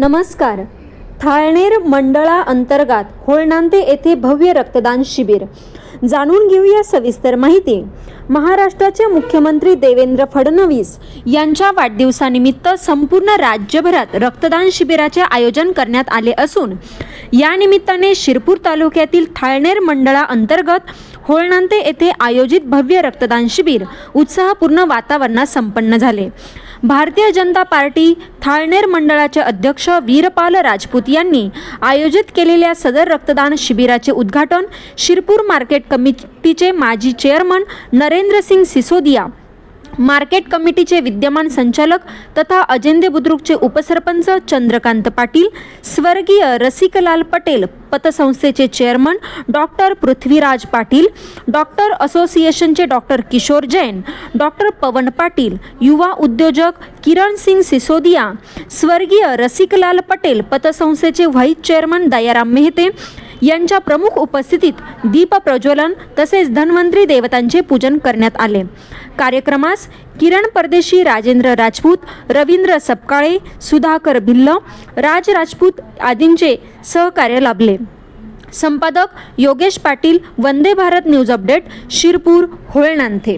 नमस्कार. थाळनेर मंडळा अंतर्गत होळनांते येथे भव्य रक्तदान शिबिर. जाणून घेऊया सविस्तर माहिती. महाराष्ट्राचे मुख्यमंत्री देवेंद्र फडणवीस यांच्या वाढदिवसानिमित्त संपूर्ण राज्यभरात रक्तदान शिबिराचे आयोजन करण्यात आले असून या निमित्ताने शिरपूर तालुक्यातील थाळनेर मंडळा अंतर्गत होळनांते येथे आयोजित भव्य रक्तदान शिबिर उत्साहपूर्ण वातावरणात संपन्न झाले. भारतीय जनता पार्टी थाळनेर मंडळाचे अध्यक्ष वीरपाल राजपूत यांनी आयोजित केलेल्या सदर रक्तदान शिबिराचे उद्घाटन शिरपूर मार्केट कमिटीचे माजी चेअरमन नरेंद्रसिंग सिसोदिया मार्केट कमिटीचे विद्यमान संचालक तथा अजेंदे बुद्रुकचे उपसरपंच चंद्रकांत पाटील स्वर्गीय Rasiklal Patel पतसंस्थेचे chairman doctor Prithviraj Patil doctor असोसिएशनचे डॉक्टर किशोर जैन डॉक्टर पवन पाटील युवा उद्योजक किरण सिंग सिसोदिया स्वर्गीय रसिकलाल पटेल पतसंस्थेचे व्हाईस चेअरमन दयाराम मेहते यांच्या प्रमुख उपस्थितीत दीप प्रज्वलन तसेच धन्वंतरी देवतांचे पूजन करण्यात आले. कार्यक्रमास किरण परदेशी राजेंद्र राजपूत रवींद्र सपकाळे सुधाकर भिल्ल राज राजपूत आदींचे सहकार्य लाभले. संपादक योगेश पाटील वंदे भारत न्यूज अपडेट शिरपूर होळनांथे.